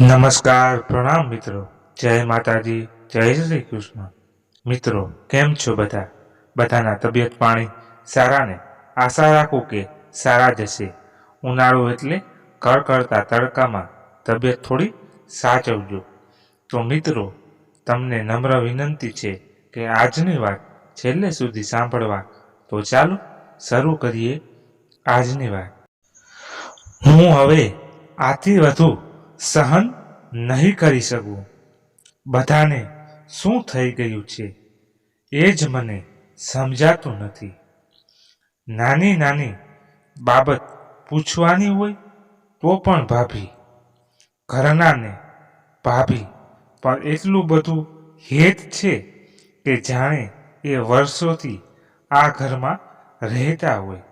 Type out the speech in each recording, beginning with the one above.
નમસ્કાર, પ્રણામ મિત્રો. જય માતાજી, જય શ્રી કૃષ્ણ. મિત્રો, કેમ છો બધા? બધાના તબિયત પાણી સારાને? આશા રાખું કે સારા જશે ઉનાળો એટલે કડકડતા તડકામાં તબિયત થોડી સાચવજો. તો મિત્રો, તમને નમ્ર વિનંતી છે કે આજની વાત છેલ્લે સુધી સાંભળવા. તો ચાલો શરૂ કરીએ આજની વાત. હું હવે આથી વધુ સહન નહીં કરી શકું. બધાને શું થઈ ગયું છે એ જ મને સમજાતું નથી. નાની નાની બાબત પૂછવાની હોય તો પણ ભાભી, ઘરનાને ભાભી, પણ એટલું બધું હેત છે કે જાણે એ વર્ષોથી આ ઘરમાં રહેતા હોય.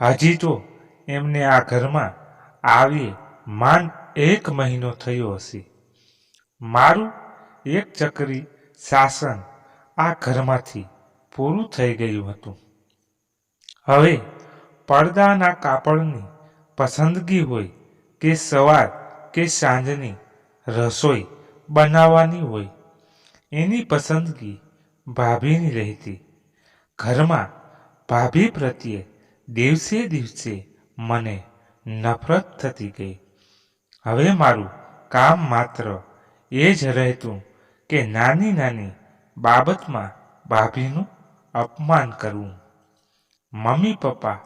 હજી તો એમને આ ઘરમાં આવીએ માંડ એક મહિનો થયો હશે મારું એક ચક્રી શાસન આ ઘરમાંથી પૂરું થઈ ગયું હતું। હવે પડદાના કાપડની પસંદગી હોય કે સવાર કે સાંજની રસોઈ બનાવવાની હોય, એની પસંદગી ભાભીની રહેતી। ઘરમાં ભાભી પ્રત્યે દિવસે દિવસે મને નફરત થતી ગઈ। હવે મારું કામ માત્ર એ જ રહેતું કે નાની નાની બાબતમાં ભાભીનું અપમાન કરવું. મમ્મી પપ્પા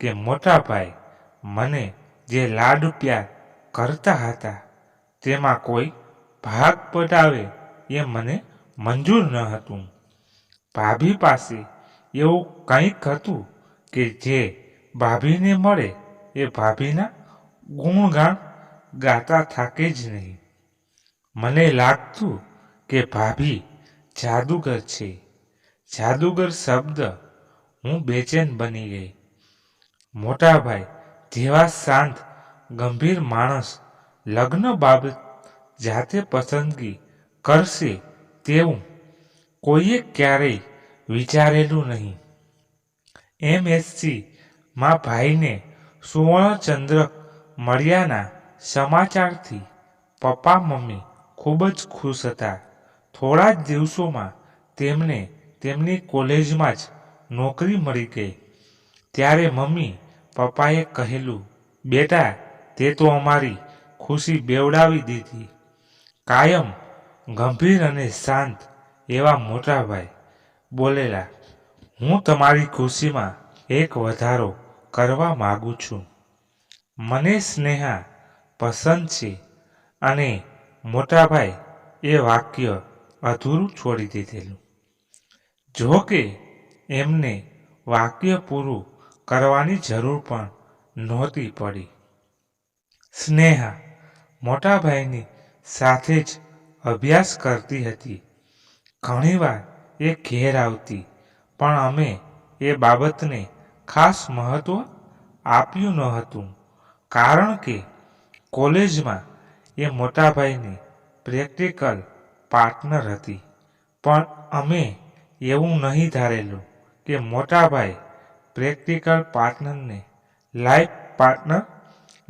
કે મોટા ભાઈ મને જે લાડ પ્યાર કરતા હતા, તેમાં કોઈ ભાગ પડાવે એ મને મંજૂર ન હતું. ભાભી પાસે એવું કંઈક હતું કે જે ભાભીને મળે એ ભાભીના ગુણગાન ગાતા થાકે જ નહીં. મને લાગતું કે ભાભી જાદુગર છે. જાદુગર શબ્દ હું બેચેન બની ગઈ. મોટાભાઈ, જેવા શાંત, ગંભીર માણસ લગ્ન બાબત જાતે પસંદગી કરશે તેવું કોઈએ ક્યારેય વિચારેલું નહીં. એમએસસી માં ભાઈને સુવર્ણચંદ્રક મળ્યાના સમાચારથી પપ્પા મમ્મી ખૂબ જ ખુશ હતા. થોડા જ દિવસોમાં તેમને તેમની કોલેજમાં જ નોકરી મળી ગઈ. ત્યારે મમ્મી પપ્પાએ કહેલું, બેટા, તે તો અમારી ખુશી બેવડાવી દીધી. કાયમ ગંભીર અને શાંત એવા મોટાભાઈ બોલેલા, હું તમારી ખુશીમાં એક વધારો કરવા માગું છું. મને સ્નેહા પસંદ છે. અને મોટાભાઈ એ વાક્ય અધૂરું છોડી દીધેલું. જો કે એમને વાક્ય પૂરું કરવાની જરૂર પણ નહોતી પડી. સ્નેહા મોટાભાઈની સાથે જ અભ્યાસ કરતી હતી. ઘણીવાર એ ઘેર આવતી, પણ અમે એ બાબતને ખાસ મહત્વ આપ્યું ન હતું કારણ કે કોલેજમાં એ મોટાભાઈની પ્રેક્ટિકલ પાર્ટનર હતી. પણ અમે એવું નહીં ધારેલું કે મોટાભાઈ પ્રેક્ટિકલ પાર્ટનરને લાઈફ પાર્ટનર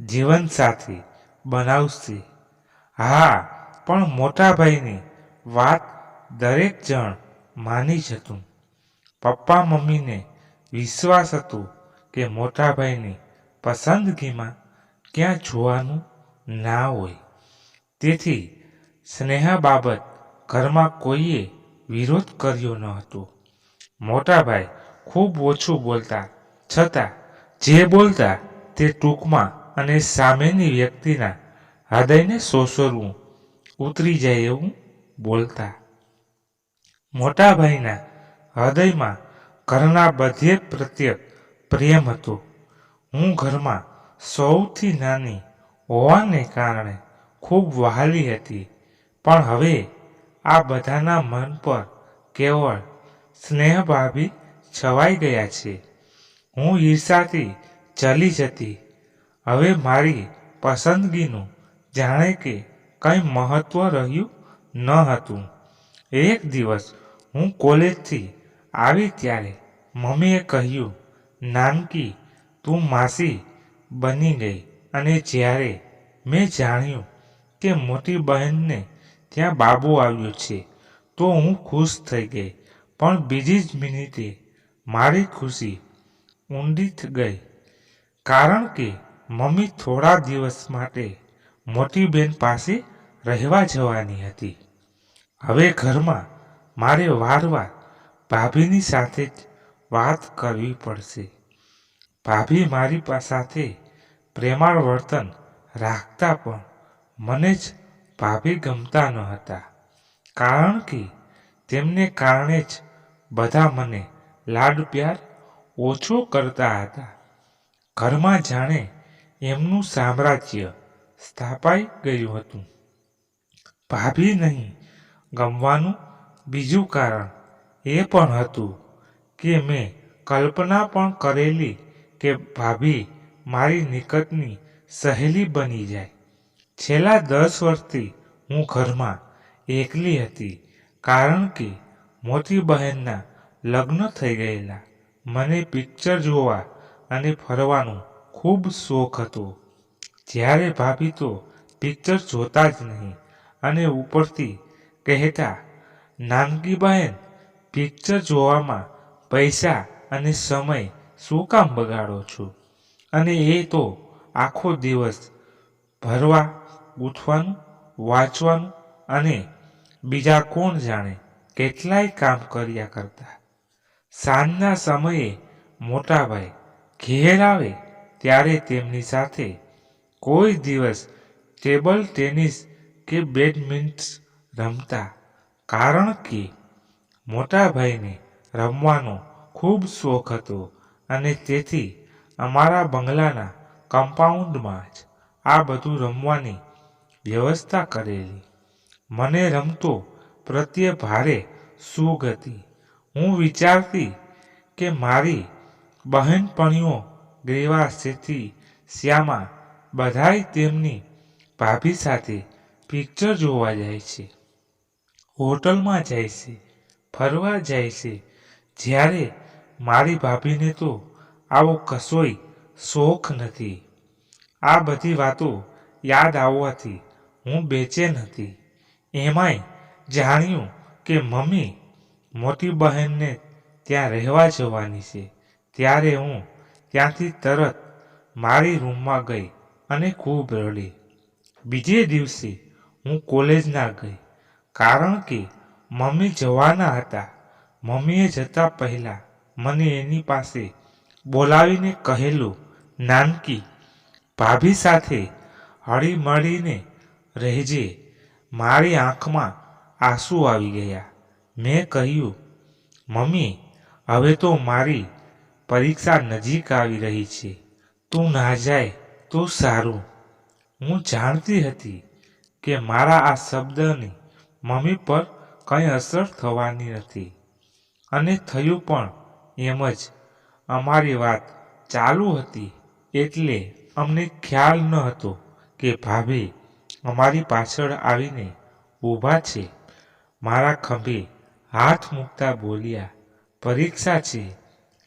જીવનસાથી બનાવશે. હા, પણ મોટાભાઈની વાત દરેક જણ માની જતું પપ્પા મમ્મીને વિશ્વાસ હતો કે મોટાભાઈની પસંદગીમાં ક્યાં જોવાનું ના હોય. તેથી સ્નેહા બાબત ઘરમાં કોઈએ વિરોધ કર્યો ન હતો. મોટાભાઈ ખૂબ ઓછું બોલતા, છતાં જે બોલતા તે ટૂંકમાં અને સામેની વ્યક્તિના હૃદયને સોસરવું ઉતરી જાય એવું બોલતા. મોટાભાઈના હૃદયમાં ઘરના બધે પ્રત્યે પ્રેમ હતો. હું ઘરમાં સૌથી નાની હોવાને કારણે ખૂબ વહાલી હતી. પણ હવે આ બધાના મન પર કેવળ સ્નેહભાભી છવાઈ ગયા છે. હું ઈર્ષાથી ચલી જતી. હવે મારી પસંદગીનું જાણે કે કંઈ મહત્વ રહ્યું ન હતું. એક દિવસ હું કોલેજથી આવી ત્યારે મમ્મીએ કહ્યું, નાનકી, તું માસી બની ગઈ અને જ્યારે મેં જાણ્યું કે મોટી બહેનને ત્યાં બાબુ આવ્યો છે, તો હું ખુશ થઈ ગઈ. પણ બીજી જ મિનિટે મારી ખુશી ઊંડી ગઈ. કારણ કે મમ્મી થોડા દિવસ માટે મોટી બેન પાસે રહેવા જવાની હતી. હવે ઘરમાં મારે વારવાર ભાભીની સાથે જ વાત કરવી પડશે. ભાભી મારી સાથે પ્રેમાળ વર્તન રાખતા પણ મને જ ભાભી ગમતા ન હતા. કારણ કે તેમને કારણે જ બધા મને લાડ પ્યાર ઓછો કરતા હતા. ઘરમાં જાણે એમનું સામ્રાજ્ય સ્થાપાઈ ગયું હતું. ભાભી નહીં ગમવાનું બીજું કારણ એ પણ હતું કે મેં કલ્પના પણ કરેલી કે ભાભી, મારી નિકટની સહેલી બની જાય. છેલ્લા દસ વર્ષથી હું ઘરમાં એકલી હતી કારણ કે મોટી બહેનના લગ્ન થઈ ગયેલા. મને પિક્ચર જોવા અને ફરવાનું ખૂબ શોખ હતો. જ્યારે ભાભી તો પિક્ચર જોતા જ નહીં અને ઉપરથી કહેતા, નાનકી બહેન, પિક્ચર જોવામાં પૈસા અને સમય શું કામ બગાડો છો? અને એ તો આખો દિવસ ભરવા ગૂંથવાનું વાંચવાનું અને બીજા કોણ જાણે કેટલાય કામ કર્યા કરતા. સાંજના સમયે મોટાભાઈ ઘેર આવે ત્યારે તેમની સાથે કોઈ દિવસ ટેબલ ટેનિસ કે બેડમિન્ટન રમતા. કારણ કે મોટાભાઈને રમવાનો ખૂબ શોખ હતો. અને તેથી અમારા બંગલાના કમ્પાઉન્ડમાં જ આ બધું રમવાની વ્યવસ્થા કરેલી. મને રમતો પ્રત્યે ભારે સૂગ હતી. હું વિચારતી કે મારી બહેનપણીઓ ગ્રેવા સેથી શ્યામા બધાય તેમની ભાભી સાથે પિક્ચર જોવા જાય છે, હોટલમાં જાય છે, ફરવા જાય છે. જ્યારે મારી ભાભીને તો આવો કશોય શોખ નથી. આ બધી વાતો યાદ આવવાથી હું બેચેન હતી. એમાંય જાણ્યું કે મમ્મી મોટી બહેનને ત્યાં રહેવા જવાની છે. ત્યારે હું ત્યાંથી તરત મારી રૂમમાં ગઈ અને ખૂબ રડી. બીજે દિવસે હું કોલેજ ના ગઈ. કારણ કે મમ્મી જવાના હતા. મમ્મીએ જતા પહેલા મને એની પાસે બોલાવીને કહેલું, નાનકી, ભાભી સાથે હળી મળીને રહેજે. મારી આંખમાં આંસુ આવી ગયા. મેં કહ્યું, મમ્મી, હવે તો મારી પરીક્ષા નજીક આવી રહી છે. તું ના જાય તો સારું. હું જાણતી હતી કે મારા આ શબ્દની મમ્મી પર કંઈ અસર થવાની નથી. અને થયું પણ એમ જ અમારી વાત ચાલુ હતી એટલે અમને ખ્યાલ ન હતો કે ભાભી અમારી પાછળ આવીને ઊભા છે. મારા ખંભે હાથ મૂકતા બોલ્યા, પરીક્ષા છે,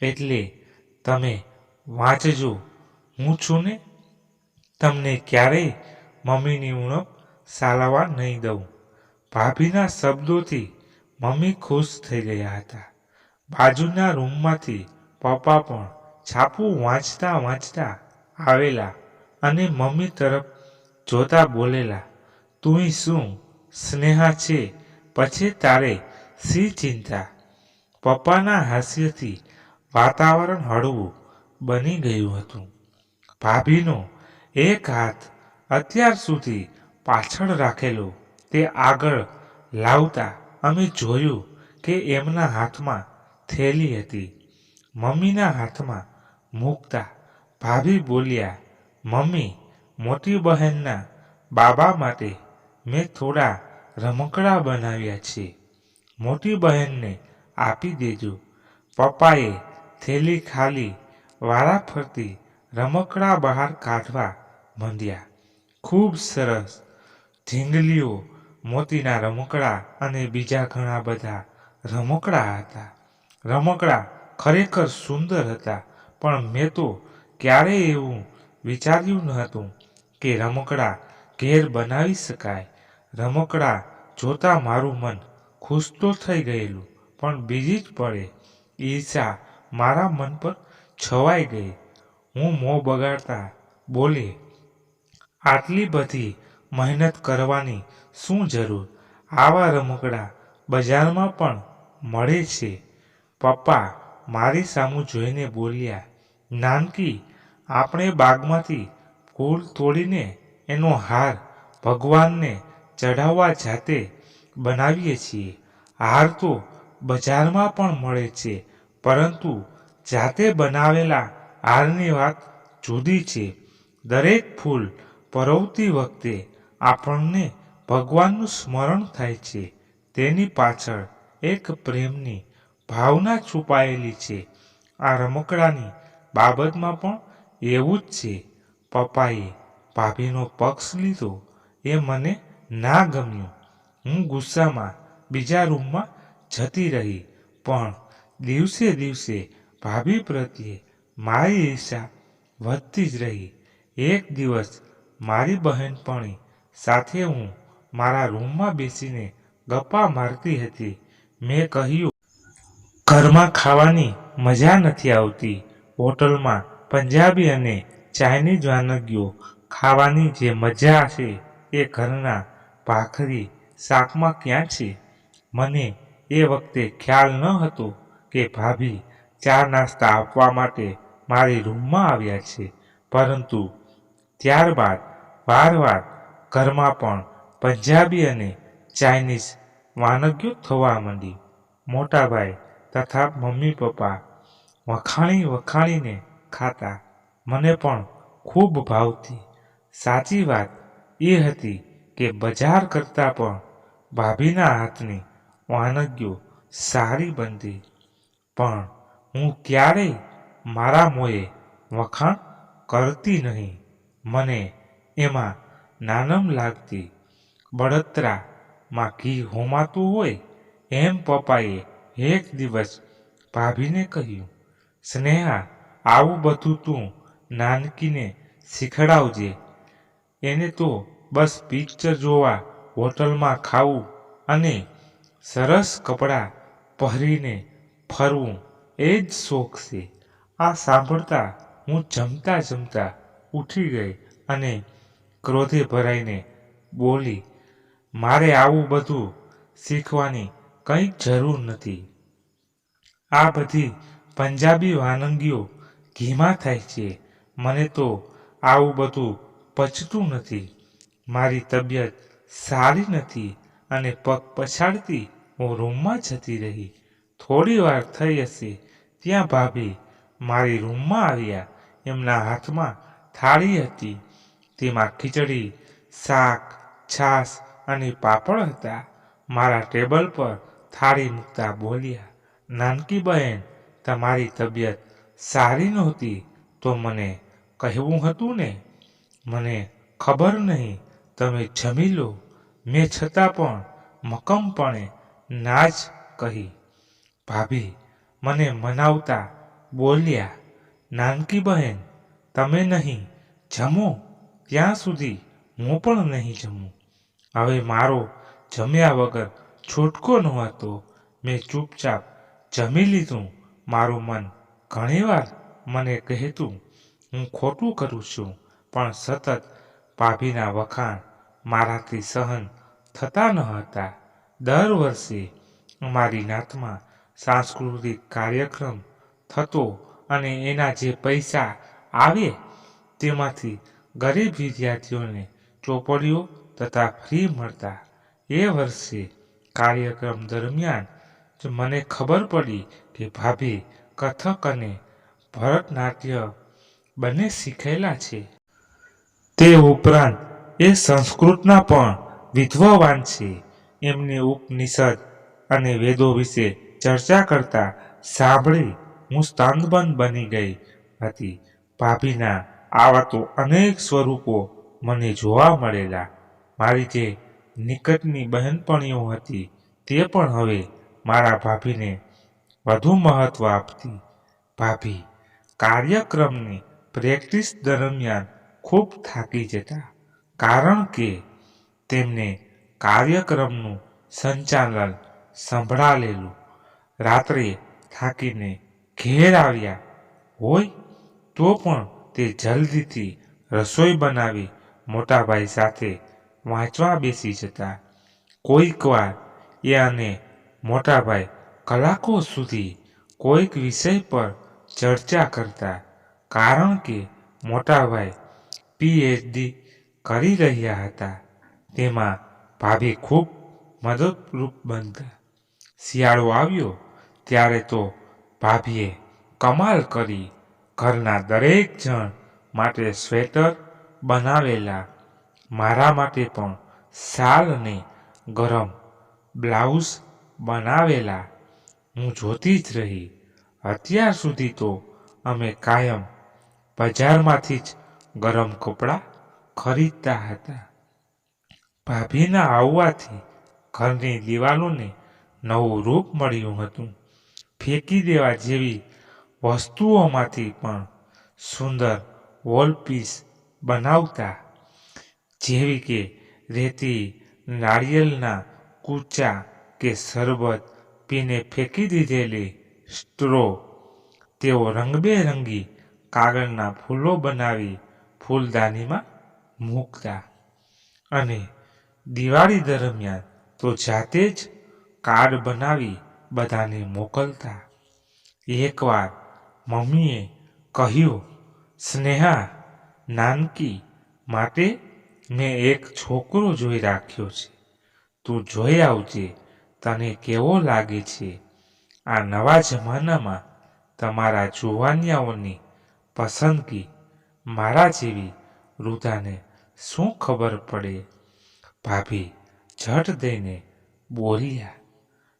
એટલે તમે વાંચજો. હું છું ને તમને ક્યારેય મમ્મીની ઉણપ સાલાવા નહીં દઉં. ભાભીના શબ્દોથી મમ્મી ખુશ થઈ ગયા હતા. બાજુના રૂમમાંથી પપ્પા પણ છાપું વાંચતા વાંચતા આવેલા અને મમ્મી તરફ જોતા બોલેલા તું શું સ્નેહા છે? પછી તારે સી ચિંતા? પપ્પાના હાસ્યથી વાતાવરણ હળવું બની ગયું હતું. ભાભીનો એક હાથ અત્યાર સુધી પાછળ રાખેલો, તે આગળ લાવતા અમે જોયું કે એમના હાથમાં થેલી હતી. મમ્મીના હાથમાં મૂકતા ભાભી બોલ્યા, મમ્મી, મોટી બહેનના બાબા માટે મેં થોડા રમકડા બનાવ્યા છે. મોટી બહેનને આપી દેજો. પપ્પાએ થેલી ખાલી વારા ફરતી રમકડા બહાર કાઢવા માંડ્યા. ખૂબ સરસ ઢીંગલીઓ મોતીના રમકડા અને બીજા ઘણા બધા રમકડા હતા. રમકડા ખરેખર સુંદર હતા, પણ મેં તો ક્યારેય એવું વિચાર્યું ન હતું કે રમકડા ઘેર બનાવી શકાય. રમકડા જોતા મારું મન ખુશ તો થઈ ગયેલું, પણ બીજી જ પડે ઈર્ષા મારા મન પર છવાઈ ગઈ. હું મોં બગાડતા બોલી, આટલી બધી મહેનત કરવાની શું જરૂર? આવા રમકડા બજારમાં પણ મળે છે. પપ્પા, મારી સામું જોઈને બોલ્યા, નાનકી, આપણે બાગમાંથી ફૂલ તોડીને એનો હાર ભગવાનને ચઢાવવા જાતે બનાવીએ છીએ. હાર તો બજારમાં પણ મળે છે, પરંતુ જાતે બનાવેલા હારની વાત જુદી છે. દરેક ફૂલ પરોવતી વખતે આપણને ભગવાનનું સ્મરણ થાય છે. તેની પાછળ એક પ્રેમની ભાવના છુપાયેલી છે. આ રમકડાની બાબતમાં પણ એવું જ છે. પપ્પાએ ભાભીનો પક્ષ લીધો એ મને ના ગમ્યું. હું ગુસ્સામાં બીજા રૂમમાં જતી રહી, પણ દિવસે દિવસે ભાભી પ્રત્યે મારી ઈર્ષા વધતી જ રહી. એક દિવસ મારી બહેનપણી સાથે હું મારા રૂમમાં બેસીને ગપ્પા મારતી હતી. મેં કહ્યું ઘરમાં ખાવાની મજા નથી આવતી. હોટલમાં પંજાબી અને ચાઇનીઝ વાનગીઓ ખાવાની જે મજા છે એ ઘરના ભાખરી શાકમાં ક્યાં છે? મને એ વખતે ખ્યાલ ન હતો કે ભાભી ચા નાસ્તા આપવા માટે મારી રૂમમાં આવ્યા છે. પરંતુ ત્યારબાદ વારવાર ઘરમાં પણ પંજાબી અને ચાઇનીઝ વાનગીઓ થવા માંડી. મોટાભાઈ તથા મમ્મી પપ્પા વખાણી વખાણીને ખાતા. મને પણ ખૂબ ભાવતી સાચી વાત એ હતી કે બજાર કરતાં પણ ભાભીના હાથની વાનગીઓ સારી બનતી. પણ હું ક્યારેય મારા મોએ વખાણ કરતી નહીં. મને એમાં નાનમ લાગતી બળતરામાં ઘી હોમાતું હોય એમ પપ્પાએ એક દિવસ ભાભીને કહ્યું, સ્નેહા, આવું બધું તું નાનકીને શીખડાવજે. એને તો બસ પિક્ચર જોવા હોટલમાં ખાવું અને સરસ કપડાં પહેરીને ફરવું, એ જ શોખ છે. આ સાંભળતા હું જમતા જમતા ઉઠી ગઈ અને ક્રોધે ભરાઈને બોલી, મારે આવું બધું શીખવાની કંઈ જરૂર નથી. આ બધી પંજાબી વાનગીઓ ઘીમાં થાય છે. મને તો આવું બધું પચતું નથી. મારી તબિયત સારી નથી અને પગ પછાડતી હું રૂમમાં જતી રહી. થોડી વાર થઈ હશે ત્યાં ભાભી મારી રૂમમાં આવ્યા. એમના હાથમાં થાળી હતી. તેમાં ખીચડી, શાક, છાશ અને પાપડ હતા. મારા ટેબલ પર થાળી મૂકતા બોલ્યા, નાનકી બહેન, તમારી તબિયત સારી નહોતી તો મને કહેવું હતું ને? મને ખબર નહીં, તમે જમી લો. મેં છતાં પણ મક્કમપણે ના જ કહી. ભાભી મને મનાવતા બોલ્યા, નાનકી બહેન, તમે નહીં જમો, ત્યાં સુધી હું પણ નહીં જમું. હવે મારો જમ્યા વગર છૂટકો નહોતો મેં ચૂપચાપ જમી લીધું. મારું મન ઘણીવાર મને કહેતું, હું ખોટું કરું છું, પણ સતત ભાભીના વખાણ મારાથી સહન થતા ન હતા. દર વર્ષે અમારી નાતમાં સાંસ્કૃતિક કાર્યક્રમ થતો અને એના જે પૈસા આવે તેમાંથી ગરીબ વિદ્યાર્થીઓને ચોપડીઓ તથા ફ્રી મળતા. એ વર્ષે કાર્યક્રમ દરમિયાન જ મને ખબર પડી કે ભાભી કથક અને ભરતનાટ્ય બંને શીખેલા છે. તે ઉપરાંત એ સંસ્કૃતના પણ વિદ્વાન છે. એમને ઉપનિષદ અને વેદો વિશે ચર્ચા કરતા સાંભળી હું સ્તંભબંધ બની ગઈ હતી. ભાભીના આવા તો અનેક સ્વરૂપો મને જોવા મળેલા. મારી જે નિકટની બહેનપણીઓ હતી. તે પણ હવે મારા ભાભીને વધુ મહત્વ આપતી. ભાભી, કાર્યક્રમની પ્રેક્ટિસ દરમિયાન ખૂબ થાકી જતા, કારણ કે તેમને કાર્યક્રમનું સંચાલન સંભળાલેલું. રાત્રે થાકીને ઘેર આવ્યા હોય તો પણ તે જલ્દીથી રસોઈ બનાવી મોટાભાઈ સાથે વાંચવા બેસી જતા. કોઈકવાર એ અને મોટાભાઈ કલાકો સુધી કોઈક વિષય પર ચર્ચા કરતા. કારણ કે મોટાભાઈ પીએચડી કરી રહ્યા હતા. તેમાં ભાભી ખૂબ મદદરૂપ બનતા. શિયાળો આવ્યો ત્યારે તો ભાભીએ કમાલ કરી ઘરના દરેક જણ માટે સ્વેટર બનાવેલા. મારા માટે પણ શાલ અને ગરમ બ્લાઉઝ બનાવેલા. હું જોતી જ રહી. અત્યાર સુધી તો અમે કાયમ બજારમાંથી જ ગરમ કપડાં ખરીદતા હતા. ભાભીના આવવાથી ઘરની દિવાલોને નવું રૂપ મળ્યું હતું. ફેંકી દેવા જેવી વસ્તુઓમાંથી પણ સુંદર વોલપીસ બનાવતા જેવી કે રેતી, નાળિયેરના કૂચા કે શરબત પીને ફેંકી દીધેલી સ્ટ્રો, તેઓ રંગબેરંગી કાગળના ફૂલો બનાવી ફૂલદાનીમાં મૂકતા. અને દિવાળી દરમિયાન તો જાતે જ કાર્ડ બનાવી બધાને મોકલતા. એકવાર મમ્મીએ કહ્યું, સ્નેહા, નાનકી માટે મેં એક છોકરો જોઈ રાખ્યો છે. તું જોઈ આવજે, તને કેવો લાગે છે? આ નવા જમાનામાં તમારા જુવાનિયાઓની પસંદગી મારા જેવી વૃદ્ધાને શું ખબર પડે? ભાભી ઝટ દઈને બોલ્યા,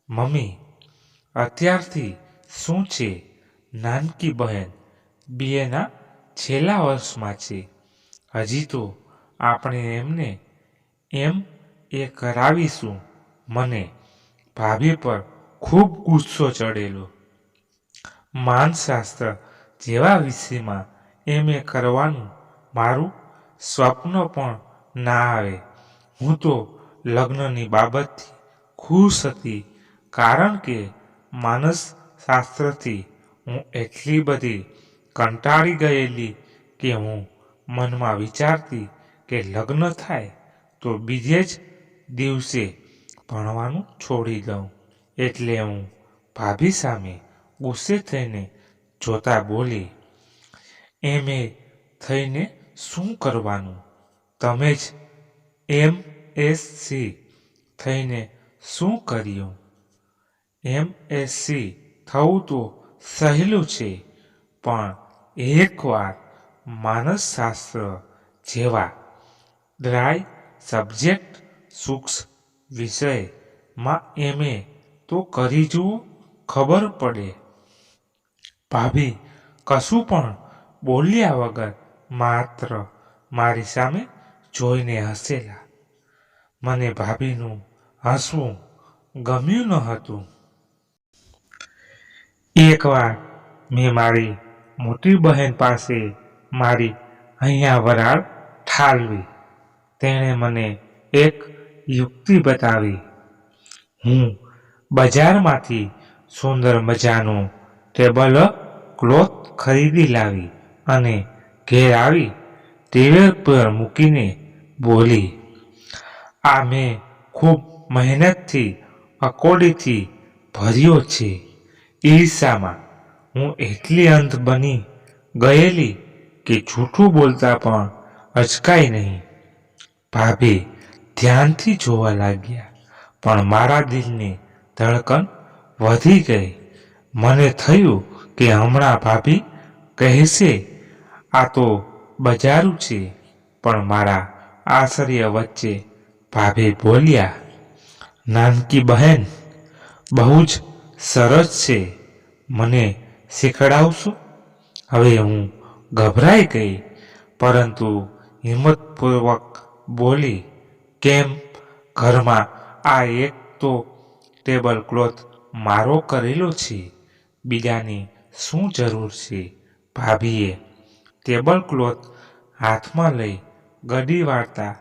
મમ્મી, અત્યારથી શું છે? નાનકી બહેન બીએના છેલ્લા વર્ષમાં છે. હજી તો આપણે એમને, એમ એ કરાવીશું. મને ભાભી પર ખૂબ ગુસ્સો ચડેલો. માનશાસ્ત્ર જેવા વિષયમાં એમ એ કરવાનું મારું સ્વપ્ન પણ ના આવે. હું તો લગ્નની બાબતથી ખુશ હતી, કારણ કે માનસશાસ્ત્રથી હું એટલી બધી કંટાળી ગયેલી કે હું મનમાં વિચારતી કે લગ્ન થાય તો બીજે જ દિવસે ભણવાનું છોડી દઉં. એટલે હું ભાભી સામે ગુસ્સે થઈને જોતા બોલી, એમ એ થઈને શું કરવાનું? તમે જ એમ એસ સી થઈને શું કર્યું? એમ એસ સી થવું તો સહેલું છે, પણ એકવાર માનસશાસ્ત્ર જેવા ડ્રાય સબ્જેક્ટ સૂક્ષ્મ વિષયમાં એમએ તો કરી જુઓ, ખબર પડે. ભાભી, કશું પણ બોલ્યા વગર માત્ર મારી સામે જોઈને હસેલા. મને ભાભીનું હસવું ગમ્યું ન હતું. એકવાર મેં મારી મોટી બહેન પાસે મારી અહીંયા વરાળ ઠાલવી. તેણે મને એક યુક્તિ બતાવી. હું બજારમાંથી સુંદર મજાનું ટેબલ ક્લોથ ખરીદી લાવી અને ઘેર આવી ટેબલ પર મૂકીને બોલી, આ મેં ખૂબ મહેનતથી, અકોડીથી ભર્યો છે. ઈર્ષામાં હું એટલી અંત બની ગયેલી કે જૂઠું બોલતા પણ અચકાય નહીં. ભાભી ધ્યાનથી જોવા લાગ્યા, પણ મારા દિલની ધડકન વધી ગઈ. મને થયું કે હમણાં ભાભી કહેશે, આ તો બજારું છે. પણ મારા આશ્ચર્ય વચ્ચે ભાભી બોલ્યા, નાનકી બહેન, બહુ જ સરસ છે. મને શીખડાવશો? હવે હું ગભરાઈ ગઈ, પરંતુ હિંમતપૂર્વક બોલી, કેમ? ઘરમાં આ એક તો ટેબલ ક્લોથ મારો કરેલો છે. બીજાની શું જરૂર છે? ભાભીએ ટેબલ ક્લોથ હાથમાં લઈ ગડી વાળતા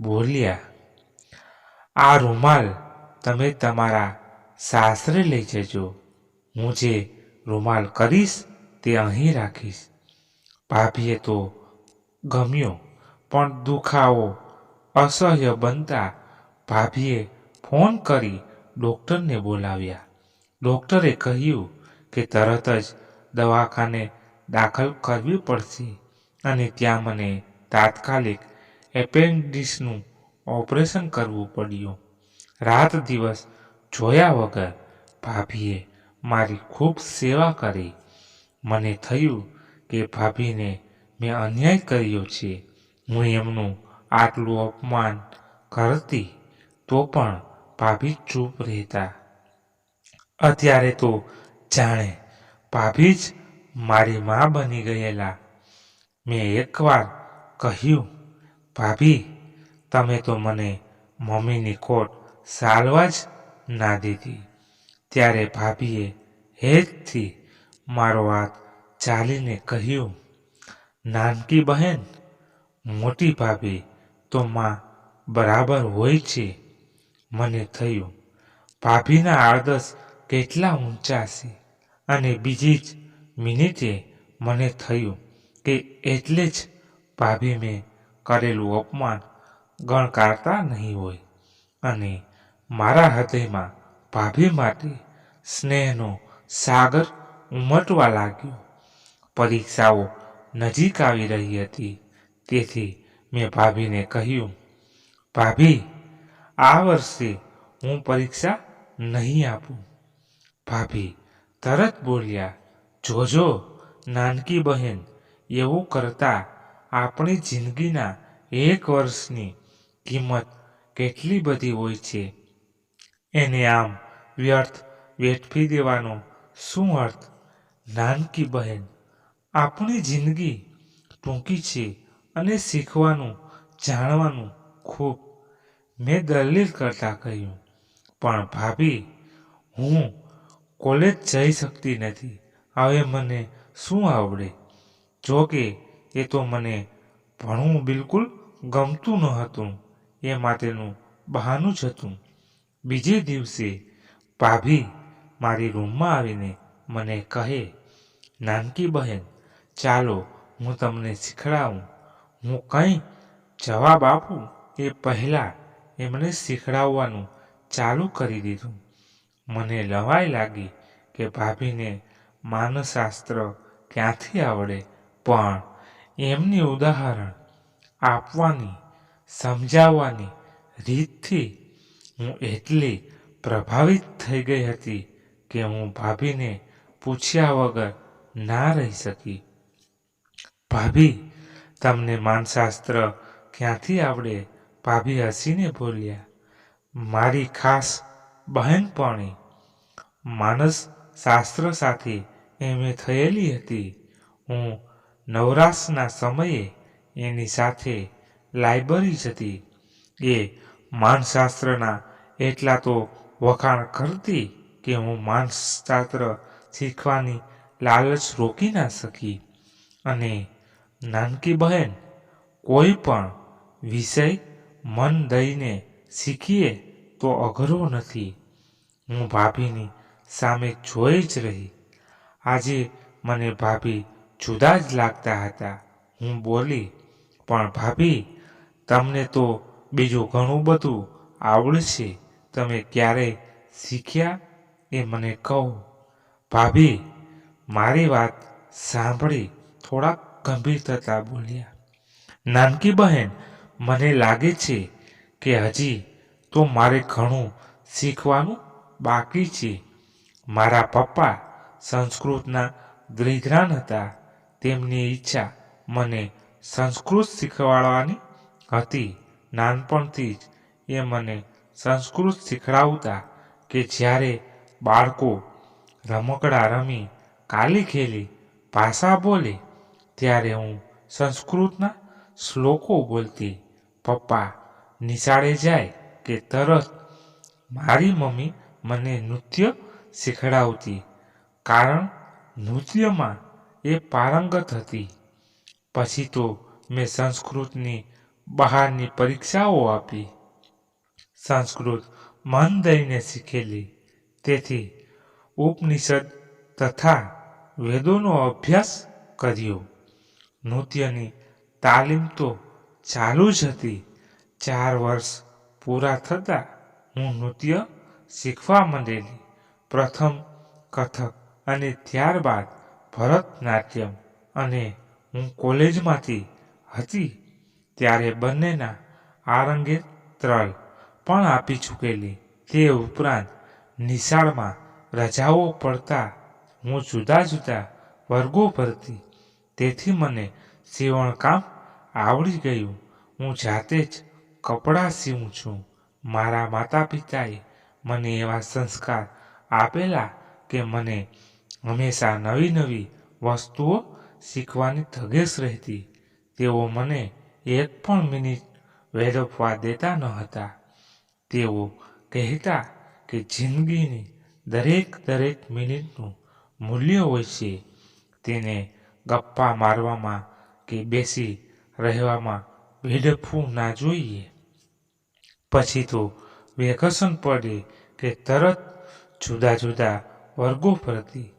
બોલ્યા, આ રૂમાલ તમે તમારા સાસરે લઈ જજો. હું જે રૂમાલ કરીશ તે અહીં રાખીશ. ભાભીએ તો ગમ્યો, પણ દુખાવો અસહ્ય બનતા ભાભીએ ફોન કરી ડૉક્ટરને બોલાવ્યા. ડૉક્ટરે કહ્યું કે તરત જ દવાખાને દાખલ કરવી પડશે અને ત્યાં મને તાત્કાલિક એપેન્ડિક્સનું ઓપરેશન કરવું પડ્યું. રાત દિવસ જોયા વગર ભાભીએ મારી ખૂબ સેવા કરી. મને થયું કે ભાભીને મેં અન્યાય કર્યો છે. હું એમનું આટલું અપમાન કરતી તો પણ ભાભી ચૂપ રહેતા. અત્યારે તો જાણે ભાભી જ મારી મા બની ગયેલા. મેં એકવાર કહ્યું, ભાભી, તમે તો મને મમ્મીની કોટ સાલવા જ ના દીધી. ત્યારે ભાભીએ હેજથી મારો હાથ ચાલીને કહ્યું, નાનકી બહેન, મોટી ભાભી તો માં બરાબર હોય છે? મને થયું. ભાભીના આદર્શ કેટલા ઊંચા છે. અને બીજી જ મિનિટે મને થયું કે એટલે જ ભાભી મેં કરેલું અપમાન ગણકારતા નહીં હોય. અને મારા હૃદયમાં ભાભી માટે સ્નેહનો સાગર ઉમટવા લાગ્યો. પરીક્ષાઓ નજીક આવી રહી હતી. તેથી મેં ભાભીને કહ્યું, ભાભી, આ વર્ષે હું પરીક્ષા નહીં આપું. ભાભી તરત બોલ્યા, જોજો, નાનકી બહેન, એવું કરતા આપણી જિંદગીના એક વર્ષની કિંમત કેટલી બધી હોય છે? એને આમ વ્યર્થ વેઠવી દેવાનો શું અર્થ? નાનકી બહેન, આપણી જિંદગી ટૂંકી છે અને શીખવાનું, જાણવાનું ખૂબ મેં દલીલ કરતાં કહ્યું, પણ ભાભી, હું કોલેજ જઈ શકતી નથી. હવે મને શું આવડે? જો કે, એ તો મને ભણવું બિલકુલ ગમતું ન હતું. એ માટેનું બહાનું જ હતું. બીજે દિવસે ભાભી મારી રૂમમાં આવીને મને કહે, નાનકી બહેન, ચાલો હું તમને શીખડાવું. હું કંઈ જવાબ આપું એ પહેલાં એમણે શીખડાવવાનું ચાલુ કરી દીધું. મને લવાઈ લાગી કે ભાભીને માનશાસ્ત્ર ક્યાંથી આવડે, પણ એમની ઉદાહરણ આપવાની, સમજાવવાની રીતથી હું એટલી પ્રભાવિત થઈ ગઈ હતી કે હું ભાભીને પૂછ્યા વગર ના રહી શકી. ભાભી તમને માનશાસ્ત્ર ક્યાંથી આવડે? ભાભી હસીને બોલ્યા, મારી ખાસ બહેનપણી માનસ શાસ્ત્ર સાથે એમએ થયેલી હતી. હું નવરાશના સમયે એની સાથે લાઇબ્રેરી જતી. એ માનશાસ્ત્રના એટલા તો વખાણ કરતી કે હું માનસશાસ્ત્ર શીખવાની લાલચ રોકી ના શકી. અને નાનકી બહેન, કોઈ પણ વિષય મન દઈને શીખીએ તો અઘરો નથી. હું ભાભીની સામે જોઈ જ રહી. આજે મને ભાભી જુદા જ લાગતા હતા. હું બોલી, પણ ભાભી, તમને તો બીજું ઘણું બધું આવડશે. તમે ક્યારે શીખ્યા એ મને કહો. ભાભી, મારી વાત સાંભળી થોડાક ગંભીર થતા બોલ્યા, નાનકી બહેન, મને લાગે છે કે હજી તો મારે ઘણું શીખવાનું બાકી છે. મારા પપ્પા સંસ્કૃતના દ્વિગ્રાન હતા. તેમની ઈચ્છા મને સંસ્કૃત શીખવાડવાની હતી. નાનપણથી જ એ મને સંસ્કૃત શીખડાવતા કે જ્યારે બાળકો રમકડા રમી કાલી ખેલી, ભાષા બોલે ત્યારે હું સંસ્કૃતના શ્લોકો બોલતી, પપ્પા, નિશાળે જાય કે તરત? મારી મમ્મી મને નૃત્ય શીખડાવતી, કારણ નૃત્યમાં એ પારંગત હતી. પછી તો મેં સંસ્કૃતની બહારની પરીક્ષાઓ આપી. સંસ્કૃત મન દઈને શીખેલી. તેથી ઉપનિષદ તથા વેદોનો અભ્યાસ કર્યો. નૃત્યની તાલીમ તો ચાલુ જ હતી. ચાર વર્ષ પૂરા થતાં હું નૃત્ય શીખવા માંડેલી. પ્રથમ કથક અને ત્યારબાદ ભરતનાટ્યમ અને હું કોલેજમાંથી હતી ત્યારે બંનેના આરંગે ત્રળ પણ આપી ચૂકેલી. તે ઉપરાંત નિશાળમાં રજાઓ પડતા હું જુદા જુદા વર્ગો ભરતી. તેથી મને સીવણકામ આવડી ગયું. હું જાતે જ કપડાં સીવું છું. મારા માતા પિતાએ મને એવા સંસ્કાર આપેલા કે મને હંમેશા નવી નવી વસ્તુઓ શીખવાની ધગેશ રહેતી. તેઓ મને એક પણ મિનિટ વેડફવા દેતા ન હતા. તેઓ કહેતા કે જિંદગીની દરેક દરેક મિનિટનું મૂલ્ય હોય છે. તેને ગપ્પા મારવામાં કે બેસી રહેવામાં વેડફવું ના જોઈએ. પછી તો વેકેશન પડે કે તરત જુદા જુદા વર્ગો પરથી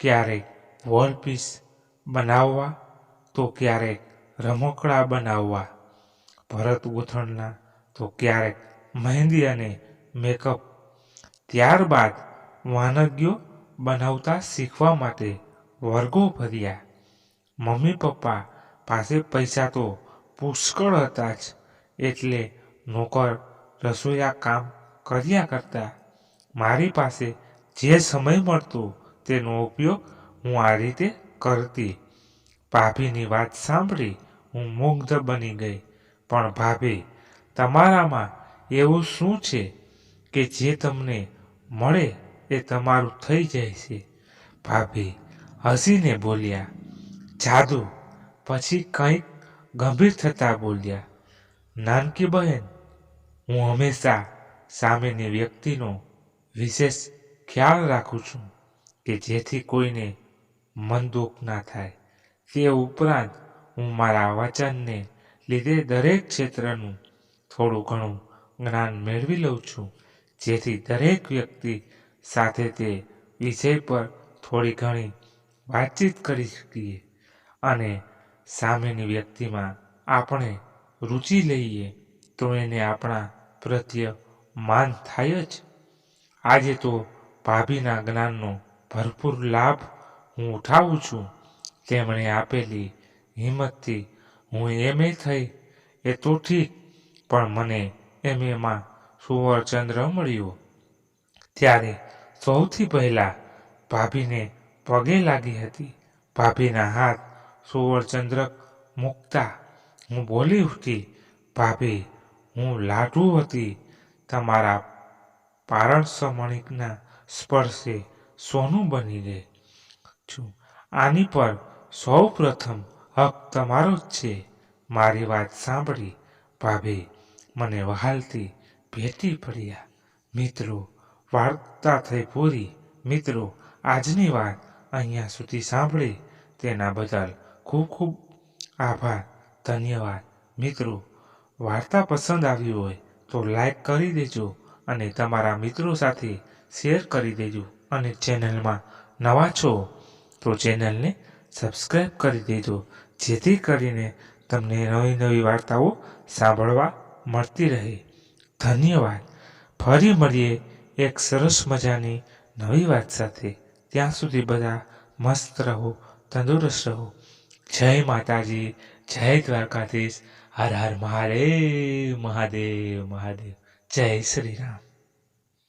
ક્યારેક વોલપીસ બનાવવા, તો ક્યારેક રમકડાં બનાવવા, ભરત ગૂંથણના, તો ક્યારેક મહેંદી અને મેકઅપ. ત્યારબાદ વાનગીઓ બનાવતા શીખવા માટે વર્ગો ભર્યા. મમ્મી પપ્પા પાસે પૈસા તો પુષ્કળ હતા જ, એટલે નોકર રસોઈયા કામ કર્યા કરતા. મારી પાસે જે સમય મળતો તેનો ઉપયોગ હું આ રીતે કરતી. ભાભીની વાત સાંભળી હું મુગ્ધ બની ગઈ. પણ ભાભી, તમારામાં એવું શું છે કે જે તમને મળે એ તમારું થઈ જાય છે? ભાભી હસીને બોલ્યા જાદુ. પછી કંઈક ગંભીર થતાં બોલ્યા, નાનકી બહેન, હું હંમેશા સામેની વ્યક્તિનો વિશેષ ખ્યાલ રાખું છું કે જેથી કોઈને મન દુઃખ ના થાય. તે ઉપરાંત હું મારા વચનને લીધે દરેક ક્ષેત્રનું થોડું ઘણું જ્ઞાન મેળવી લઉં છું, જેથી દરેક વ્યક્તિ સાથે તે વિષય પર થોડી ઘણી વાતચીત કરી શકીએ. અને સામેની વ્યક્તિમાં આપણે રુચિ લઈએ તો એને આપણા પ્રત્યે માન થાય જ. આજે તો ભાભીના જ્ઞાનનો ભરપૂર લાભ હું ઉઠાવું છું. તેમણે આપેલી હિંમતથી હું એમએ થઈ. એ તો ઠીક, પણ મને એમએમાં સુવર્ણચંદ્ર મળ્યો. ત્યારે સૌથી પહેલાં ભાભીને પગે લાગી હતી. ભાભીના હાથ સુવર્ણચંદ્રક મૂકતા હું બોલી ઉઠી, ભાભી, હું લાડુ હતી તમારા પારણસમણિકના સ્પર્શે સોનું બની ગઈ છું. આની પર સૌ પ્રથમ હક તમારો જ છે. મારી વાત સાંભળી, ભાભી, મને વહાલથી ભેટી પડ્યા. મિત્રો, વાર્તા થઈ પૂરી. મિત્રો, આજની વાત અહીંયા સુધી સાંભળી. તેના બદલ ખૂબ ખૂબ આભાર. ધન્યવાદ. મિત્રો, વાર્તા પસંદ આવી હોય તો લાઈક કરી દેજો અને તમારા મિત્રો સાથે શેર કરી દેજો અને ચેનલમાં નવા છો તો ચેનલને સબસ્ક્રાઈબ કરી દેજો. જેથી કરીને તમને નવી નવી વાર્તાઓ સાંભળવા મળતી રહે. ધન્યવાદ. ફરી મળીએ એક સરસ મજાની નવી વાત સાથે. ત્યાં સુધી બધા મસ્ત રહો, તંદુરસ્ત રહો. જય માતાજી જય દ્વારકાધીશ. હર હર મહાદેવ મહાદેવ મહાદેવ. જય શ્રી રામ.